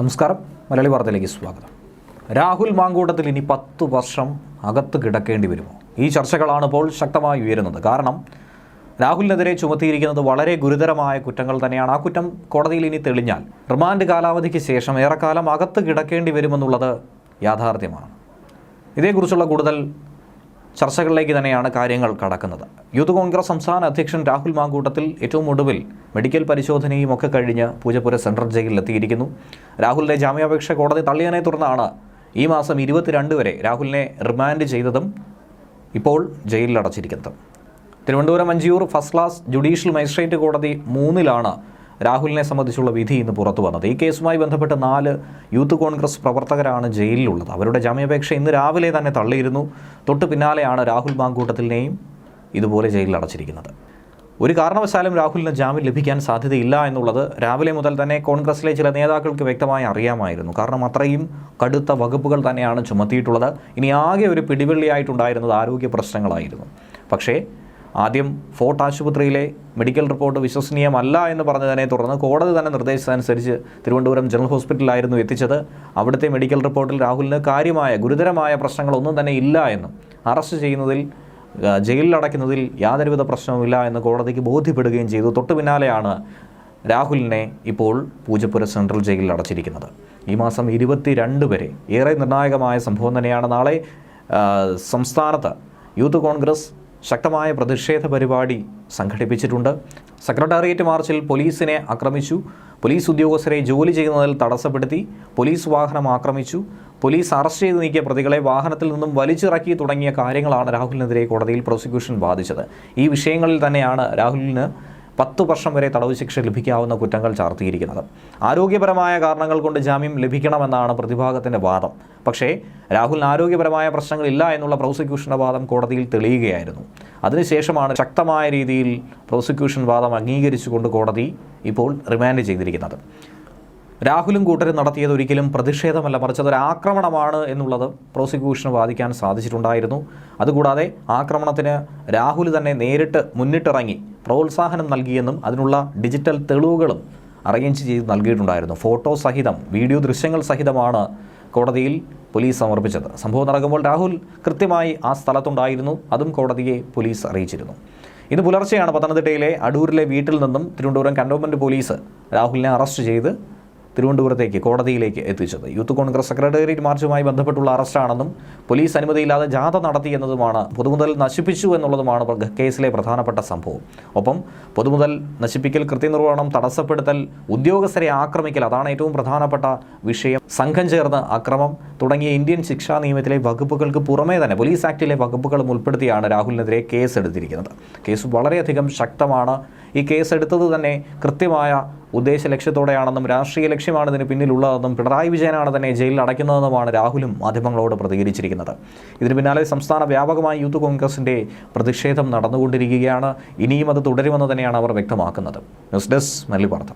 നമസ്കാരം. മലയാളി വാർത്തയിലേക്ക് സ്വാഗതം. രാഹുൽ മാങ്കൂട്ടത്തിൽ ഇനി പത്ത് വർഷം അകത്ത് കിടക്കേണ്ടി വരുമോ? ഈ ചർച്ചകളാണ് ഇപ്പോൾ ശക്തമായി ഉയരുന്നത്. കാരണം രാഹുലിനെതിരെ ചുമത്തിയിരിക്കുന്നത് വളരെ ഗുരുതരമായ കുറ്റങ്ങൾ തന്നെയാണ്. ആ കുറ്റം കോടതിയിൽ ഇനി തെളിഞ്ഞാൽ റിമാൻഡ് കാലാവധിക്ക് ശേഷം ഏറെക്കാലം അകത്ത് കിടക്കേണ്ടി വരുമെന്നുള്ളത് യാഥാർത്ഥ്യമാണ്. ഇതേക്കുറിച്ചുള്ള കൂടുതൽ ചർച്ചകളിലേക്ക് തന്നെയാണ് കാര്യങ്ങൾ കടക്കുന്നത്. യൂത്ത് കോൺഗ്രസ് സംസ്ഥാന അധ്യക്ഷൻ രാഹുൽ മാങ്കൂട്ടത്തിൽ ഏറ്റവും ഒടുവിൽ മെഡിക്കൽ പരിശോധനയും ഒക്കെ കഴിഞ്ഞ് പൂജപ്പുര സെൻട്രൽ ജയിലിൽ എത്തിയിരിക്കുന്നു. രാഹുലിന്റെ ജാമ്യാപേക്ഷ കോടതി തള്ളിയതിനെ തുടർന്നാണ് ഈ മാസം ഇരുപത്തിരണ്ട് വരെ രാഹുലിനെ റിമാൻഡ് ചെയ്തതും ഇപ്പോൾ ജയിലിൽ അടച്ചിരിക്കുന്നത്. Thiruvananthapuram Anchiyoor first class judicial magistrate കോടതി മൂന്നിലാണ് രാഹുലിനെ സംബന്ധിച്ചുള്ള വിധി ഇന്ന് പുറത്തു വന്നത്. ഈ കേസുമായി ബന്ധപ്പെട്ട് നാല് യൂത്ത് കോൺഗ്രസ് പ്രവർത്തകരാണ് ജയിലിലുള്ളത്. അവരുടെ ജാമ്യാപേക്ഷ ഇന്ന് രാവിലെ തന്നെ തള്ളിയിരുന്നു. തൊട്ട് പിന്നാലെയാണ് രാഹുൽ മാങ്കൂട്ടത്തിനെയും ഇതുപോലെ ജയിലിൽ അടച്ചിരിക്കുന്നത്. ഒരു കാരണവശാലും രാഹുലിന് ജാമ്യം ലഭിക്കാൻ സാധ്യതയില്ല എന്നുള്ളത് രാവിലെ മുതൽ തന്നെ കോൺഗ്രസിലെ ചില നേതാക്കൾക്ക് വ്യക്തമായി അറിയാമായിരുന്നു. കാരണം അത്രയും കടുത്ത വകുപ്പുകൾ തന്നെയാണ് ചുമത്തിയിട്ടുള്ളത്. ഇനി ആകെ ഒരു പിടിവെള്ളിയായിട്ടുണ്ടായിരുന്നത് ആരോഗ്യ പ്രശ്നങ്ങളായിരുന്നു. പക്ഷേ ആദ്യം ഫോർട്ട് ആശുപത്രിയിലെ മെഡിക്കൽ റിപ്പോർട്ട് വിശ്വസനീയമല്ല എന്ന് പറഞ്ഞതിനെ തുടർന്ന് കോടതി തന്നെ നിർദ്ദേശിച്ചതനുസരിച്ച് തിരുവനന്തപുരം ജനറൽ ഹോസ്പിറ്റലിലായിരുന്നു എത്തിച്ചത്. അവിടുത്തെ മെഡിക്കൽ റിപ്പോർട്ടിൽ രാഹുലിന് കാര്യമായ ഗുരുതരമായ പ്രശ്നങ്ങളൊന്നും തന്നെ ഇല്ല എന്നും അറസ്റ്റ് ചെയ്യുന്നതിൽ ജയിലിൽ അടയ്ക്കുന്നതിൽ യാതൊരുവിധ പ്രശ്നവുമില്ല എന്ന് കോടതിക്ക് ബോധ്യപ്പെടുകയും ചെയ്തു. തൊട്ടു പിന്നാലെയാണ് രാഹുലിനെ ഇപ്പോൾ പൂജപ്പുര സെൻട്രൽ ജയിലിൽ അടച്ചിരിക്കുന്നത്. ഈ മാസം ഇരുപത്തിരണ്ട് വരെ ഏറെ നിർണായകമായ സംഭവം തന്നെയാണ്. നാളെ സംസ്ഥാനത്ത് യൂത്ത് കോൺഗ്രസ് ശക്തമായ പ്രതിഷേധ പരിപാടി സംഘടിപ്പിച്ചിട്ടുണ്ട്. സെക്രട്ടേറിയറ്റ് മാർച്ചിൽ പോലീസിനെ ആക്രമിച്ചു. പോലീസ് ഉദ്യോഗസ്ഥരെ ജോലി ചെയ്യുന്നതിൽ തടസ്സപ്പെടുത്തി. പോലീസ് വാഹനം ആക്രമിച്ചു. പോലീസ് അറസ്റ്റ് ചെയ്ത് നീക്കിയ പ്രതികളെ വാഹനത്തിൽ നിന്നും വലിച്ചിറക്കി തുടങ്ങിയ കാര്യങ്ങളാണ് രാഹുലിനെതിരെ കോടതിയിൽ പ്രോസിക്യൂഷൻ ബാധിച്ചത് ഈ വിഷയങ്ങളിൽ തന്നെയാണ് രാഹുലിന് പത്ത് വർഷം വരെ തടവ് ശിക്ഷ ലഭിക്കാവുന്ന കുറ്റങ്ങൾ ചാർത്തിയിരിക്കുന്നത്. ആരോഗ്യപരമായ കാരണങ്ങൾ കൊണ്ട് ജാമ്യം ലഭിക്കണമെന്നാണ് പ്രതിഭാഗത്തിന്റെ വാദം. പക്ഷേ രാഹുലിന് ആരോഗ്യപരമായ പ്രശ്നങ്ങളില്ല എന്നുള്ള പ്രോസിക്യൂഷന്റെ വാദം കോടതിയിൽ തെളിയുകയായിരുന്നു. അതിനുശേഷമാണ് ശക്തമായ രീതിയിൽ പ്രോസിക്യൂഷൻ വാദം അംഗീകരിച്ചുകൊണ്ട് കോടതി ഇപ്പോൾ റിമാൻഡ് ചെയ്തിരിക്കുന്നത്. രാഹുലും കൂട്ടരും നടത്തിയത് ഒരിക്കലും പ്രതിഷേധമല്ല. മറിച്ച് അതൊരു ആക്രമണമാണ് എന്നുള്ളത് പ്രോസിക്യൂഷന് വാദിക്കാൻ സാധിച്ചിട്ടുണ്ടായിരുന്നു. അതുകൂടാതെ ആക്രമണത്തിന് രാഹുൽ തന്നെ നേരിട്ട് മുന്നിട്ടിറങ്ങി പ്രോത്സാഹനം നൽകിയെന്നും അതിനുള്ള ഡിജിറ്റൽ തെളിവുകളും അറേഞ്ച് ചെയ്ത് നൽകിയിട്ടുണ്ടായിരുന്നു. ഫോട്ടോ സഹിതം വീഡിയോ ദൃശ്യങ്ങൾ സഹിതമാണ് കോടതിയിൽ പോലീസ് സമർപ്പിച്ചത്. സംഭവം നടക്കുമ്പോൾ രാഹുൽ കൃത്യമായി ആ സ്ഥലത്തുണ്ടായിരുന്നു. അതും കോടതിയെ പോലീസ് അറിയിച്ചിരുന്നു. ഇന്ന് പുലർച്ചെയാണ് പത്തനംതിട്ടയിലെ അടൂരിലെ വീട്ടിൽ നിന്നും തിരുവനന്തപുരം കണ്ടോൺമെന്റ് പോലീസ് രാഹുലിനെ അറസ്റ്റ് ചെയ്ത് തിരുവനന്തപുരത്തേക്ക് കോടതിയിലേക്ക് എത്തിച്ചത്. യൂത്ത് കോൺഗ്രസ് സെക്രട്ടേറിയറ്റ് മാർച്ചുമായി ബന്ധപ്പെട്ടുള്ള അറസ്റ്റാണെന്നും പോലീസ് അനുമതിയില്ലാതെ ജാഥ നടത്തിയെന്നതുമാണ് പൊതുമുതൽ നശിപ്പിച്ചു എന്നുള്ളതുമാണ് കേസിലെ പ്രധാനപ്പെട്ട സംഭവം. ഒപ്പം പൊതുമുതൽ നശിപ്പിക്കൽ കൃത്യനിർവഹണം തടസ്സപ്പെടുത്തൽ ഉദ്യോഗസ്ഥരെ ആക്രമിക്കൽ അതാണ് ഏറ്റവും പ്രധാനപ്പെട്ട വിഷയം. സംഘം ചേർന്ന് അക്രമം തുടങ്ങിയ ഇന്ത്യൻ ശിക്ഷാ നിയമത്തിലെ വകുപ്പുകൾക്ക് പുറമേ തന്നെ പോലീസ് ആക്ടിലെ വകുപ്പുകളും ഉൾപ്പെടുത്തിയാണ് രാഹുലിനെതിരെ കേസ് എടുത്തിരിക്കുന്നത് കേസ് വളരെയധികം ശക്തമാണ്. ഈ കേസ് എടുത്തത് തന്നെ കൃത്യമായ ഉദ്ദേശ ലക്ഷ്യത്തോടെയാണെന്നും രാഷ്ട്രീയ ലക്ഷ്യമാണ് ഇതിന് പിന്നിലുള്ളതെന്നും പിണറായി വിജയനാണ് തന്നെ ജയിലിൽ അടയ്ക്കുന്നതെന്നുമാണ് രാഹുലും മാധ്യമങ്ങളോട് പ്രതികരിച്ചിരിക്കുന്നത്. ഇതിന് പിന്നാലെ സംസ്ഥാന വ്യാപകമായി യൂത്ത് കോൺഗ്രസിന്റെ പ്രതിഷേധം നടന്നുകൊണ്ടിരിക്കുകയാണ്. ഇനിയും അത് തുടരുമെന്ന് തന്നെയാണ് അവർ വ്യക്തമാക്കുന്നത്. ന്യൂസ് ഡെസ്ക് മല്ലി വാർത്ത.